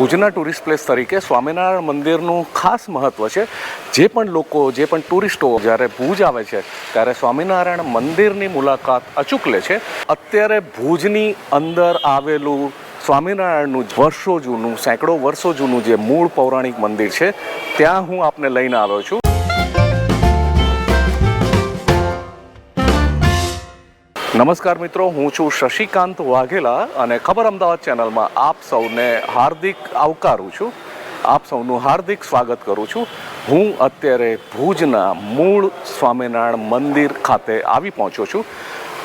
ભુજના tourist place તરીકે સ્વામિનારાયણ મંદિરનું ખાસ મહત્ત્વ છે. જે પણ લોકો, જે પણ ટુરિસ્ટો જ્યારે ભુજ આવે છે, ત્યારે સ્વામિનારાયણ મંદિરની મુલાકાત અચૂક લે છે. અત્યારે ભુજની અંદર આવેલું સ્વામિનારાયણનું વર્ષો જૂનું, સેંકડો વર્ષો જૂનું જે મૂળ પૌરાણિક મંદિર છે, ત્યાં હું આપને લઈને આવ્યો છું. નમસ્કાર મિત્રો, હું છું શશિકાંત વાઘેલા અને ખબર અમદાવાદ ચેનલમાં આપ સૌને હાર્દિક આવકારું છું. આપ સૌનું હાર્દિક સ્વાગત કરું છું. હું અત્યારે ભુજના મૂળ સ્વામિનારાયણ મંદિર ખાતે આવી પહોંચ્યો છું.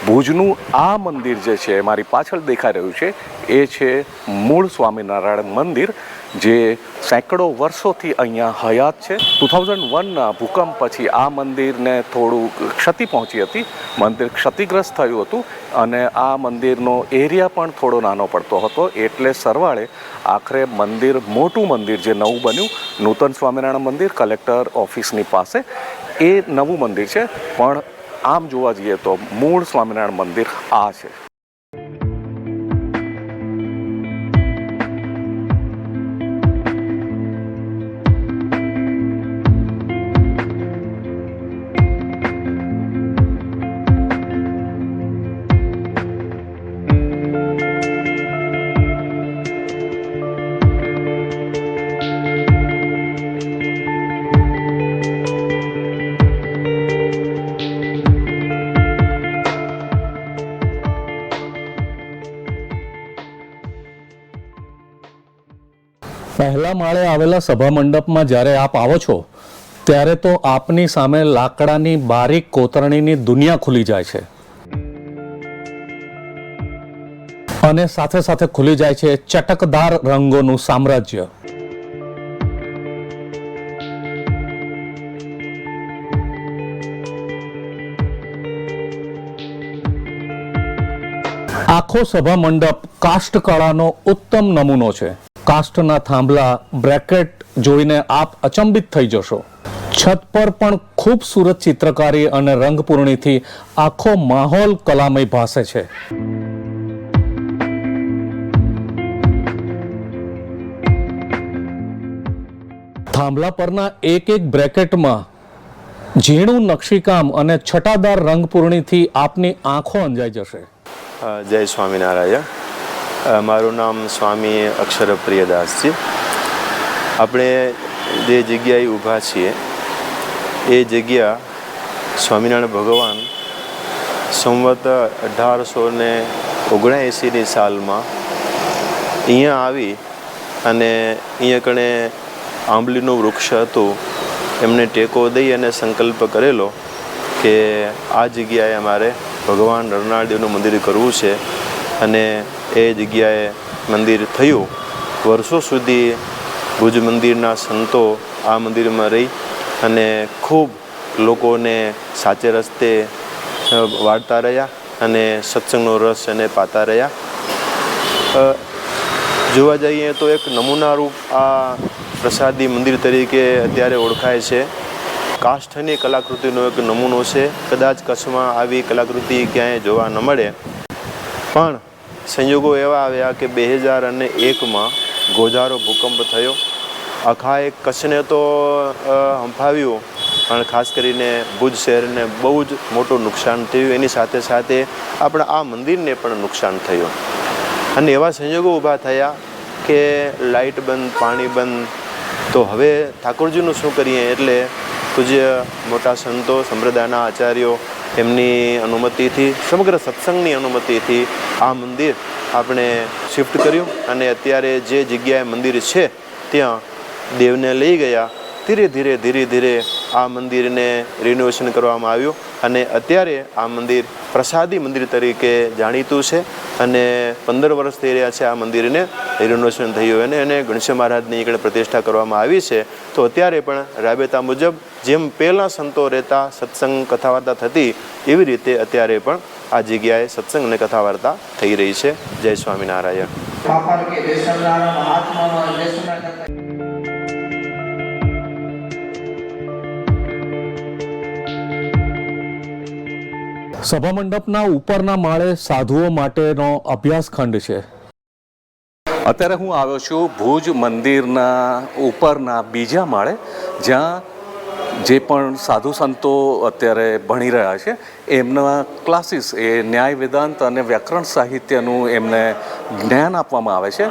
ભુજનું આ મંદિર જે છે, મારી પાછળ દેખાઈ રહ્યું છે, એ છે મૂળ સ્વામિનારાયણ મંદિર. જે સેંકડો વર્ષોથી અહીંયા હયાત છે. ટુ થાઉઝન્ડ વનના ભૂકંપ પછી આ મંદિરને થોડું ક્ષતિ પહોંચી હતી. મંદિર ક્ષતિગ્રસ્ત થયું હતું અને આ મંદિરનો એરિયા પણ થોડો નાનો પડતો હતો. એટલે સરવાળે આખરે મંદિર, મોટું મંદિર જે નવું બન્યું, નૂતન સ્વામિનારાયણ મંદિર, કલેક્ટર ઓફિસની પાસે, એ નવું મંદિર છે. પણ આમ જોવા જઈએ તો મૂળ સ્વામિનારાયણ મંદિર આ છે. પહેલા માળે આવેલા સભા મંડપમાં જ્યારે આપ આવો છો, ત્યારે તો આપની સામે લાકડાની બારીક કોતરણીની દુનિયા ખુલી જાય છે. અને સાથે સાથે ખુલી જાય છે ચટકદાર રંગોનું સામ્રાજ્ય. આખો સભા મંડપ કાષ્ઠકળાનો ઉત્તમ નમૂનો છે. કાષ્ઠના થાંભલા બ્રેકેટ જોઈને આપ અચંબિત થઈ જશો. છત પર પણ ખૂબસૂરત ચિત્રકારી અને રંગપૂર્ણિથી આખો માહોલ કલામય ભાસે છે. થાંભલા પરના એક એક બ્રેકેટમાં ઝીણું નકશીકામ અને છટાદાર રંગપૂર્ણિથી આપની આંખો અંજાઈ જશે. જય સ્વામિનારાયણ. મારું નામ સ્વામી અક્ષર પ્રિયદાસ છે આપણે જે જગ્યાએ ઊભા છીએ, એ જગ્યા સ્વામિનારાયણ ભગવાન સંવત અઢારસો ને ઓગણએંસીની સાલમાં અહીંયા આવી અને અહીંયા કણે આંબલીનું વૃક્ષ હતું, એમને ટેકો દઈ અને સંકલ્પ કરેલો કે આ જગ્યાએ અમારે ભગવાન નરનાળદેવનું મંદિર કરવું છે. અને એ જગ્યાએ મંદિર થયું. વર્ષો સુધી ભુજ મંદિરના સંતો આ મંદિરમાં રહી અને ખૂબ લોકોને સાચે રસ્તે વાળતા રહ્યા અને સત્સંગનો રસ એને પાતા રહ્યા. જોવા જઈએ તો એક નમૂનારૂપ આ પ્રસાદી મંદિર તરીકે અત્યારે ઓળખાય છે. કાષ્ઠની કલાકૃતિનો એક નમૂનો છે. કદાચ કચ્છમાં આવી કલાકૃતિ ક્યાંય જોવા ન મળે. પણ સંજોગો એવા આવ્યા કે બે હજાર અને એકમાં ગોજારો ભૂકંપ થયો. આખા એક કચ્છને તો હંફાવ્યું, પણ ખાસ કરીને ભુજ શહેરને બહુ જ મોટું નુકસાન થયું. એની સાથે સાથે આપણા આ મંદિરને પણ નુકસાન થયું. અને એવા સંજોગો ઊભા થયા કે લાઇટ બંધ, પાણી બંધ. તો હવે ઠાકોરજીનું શું કરીએ? એટલે પૂજ્ય મોટા સંતો, સંપ્રદાયના આચાર્યો એમની અનુમતિથી, સમગ્ર સત્સંગની અનુમતિથી આ મંદિર આપણે શિફ્ટ કર્યું અને અત્યારે જે જગ્યાએ મંદિર છે, ત્યાં દેવને લઈ ગયા. ધીરે ધીરે ધીરે ધીરે આ મંદિરને રિનોવેશન કરવામાં આવ્યું અને અત્યારે આ મંદિર પ્રસાદી મંદિર તરીકે જાણીતું છે અને પંદર વર્ષ થઈ રહ્યા છે આ મંદિરને રિનોવેશન થયું અને એને ગણેશ મહારાજની આગળ પ્રતિષ્ઠા કરવામાં આવી છે. તો અત્યારે પણ રાબેતા મુજબ જેમ પહેલાં સંતો રહેતા સત્સંગ કથા વાર્તા થતી એવી રીતે અત્યારે પણ આ જગ્યાએ સત્સંગ અને કથા વાર્તા થઈ રહી છે. જય સ્વામિનારાયણ. પાપા કે દેશમનારા મહાત્માનો દેશના કરતા સભા મંડપના ઉપરના માળે સાધુઓ માટેનો અભ્યાસ ખંડ છે. અત્યારે હું આવ્યો છું ભુજ મંદિરના ઉપરના બીજા માળે, જ્યાં જે પણ સાધુ સંતો અત્યારે ભણી રહ્યા છે, એમના ક્લાસીસ એ ન્યાય વેદાંત અને વ્યાકરણ સાહિત્યનું એમને જ્ઞાન આપવામાં આવે છે.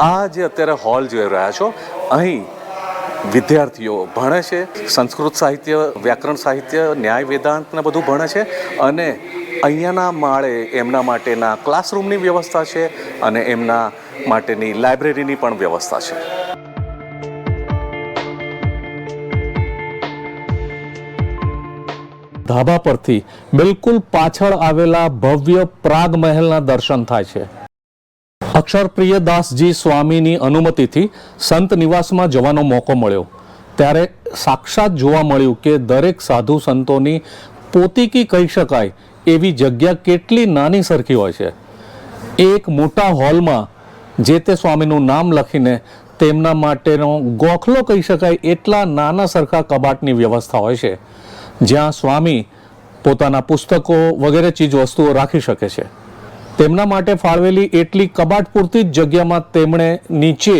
આ જે અત્યારે હોલ જોઈ રહ્યા છો, અહીં વિદ્યાર્થીઓ ભણે છે, સંસ્કૃત સાહિત્ય, વ્યાકરણ સાહિત્ય, ન્યાય વેદાંતને બધું ભણે છે અને અહીંયાના માળે એમના માટેના ક્લાસરૂમની વ્યવસ્થા છે અને એમના માટેની લાઇબ્રેરીની પણ વ્યવસ્થા છે. ધાબા પરથી બિલકુલ પાછળ આવેલા ભવ્ય પ્રાગ મહેલના દર્શન થાય છે. અક્ષર દાસજી સ્વામીની અનુમતિથી સંત નિવાસમાં જવાનો મોકો મળ્યો. ત્યારે સાક્ષાત જોવા મળ્યું કે દરેક સાધુ સંતોની પોતીકી કહી શકાય એવી જગ્યા કેટલી નાની સરખી હોય છે. એક મોટા હોલમાં જે તે સ્વામીનું નામ લખીને તેમના માટેનો ગોખલો કહી શકાય એટલા નાના સરખા કબાટની વ્યવસ્થા હોય છે, જ્યાં સ્વામી પોતાના પુસ્તકો વગેરે ચીજ વસ્તુઓ રાખી શકે છે. તેમના માટે ફાળવેલી એટલી કબાટ પૂરતી જ જગ્યામાં તેમણે નીચે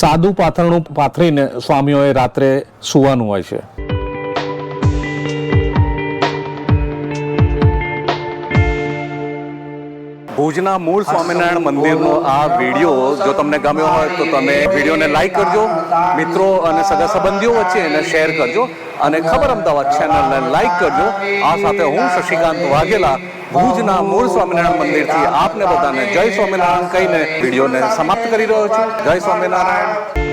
સાદું પાથરણું પાથરીને સ્વામીઓએ રાત્રે સૂવાનું હોય છે. ભુજના મૂળ સ્વામિનારાયણ મંદિરનો આ વીડિયો જો તમને ગમ્યો હોય તો તમે વિડીયોને લાઈક કરજો. મિત્રો અને સગા સંબંધીઓ વચ્ચે એને શેર કરજો. અને ખબર અમદાવાદ ચેનલને લાઈક કરજો. આ સાથે હું શશિકાંત વાઘેલા, ભુજના મૂળ સ્વામિનારાયણ મંદિરથી આપને બધાને જય સ્વામિનારાયણ કહીને વિડીયોને સમાપ્ત કરી રહ્યો છું. જય સ્વામિનારાયણ.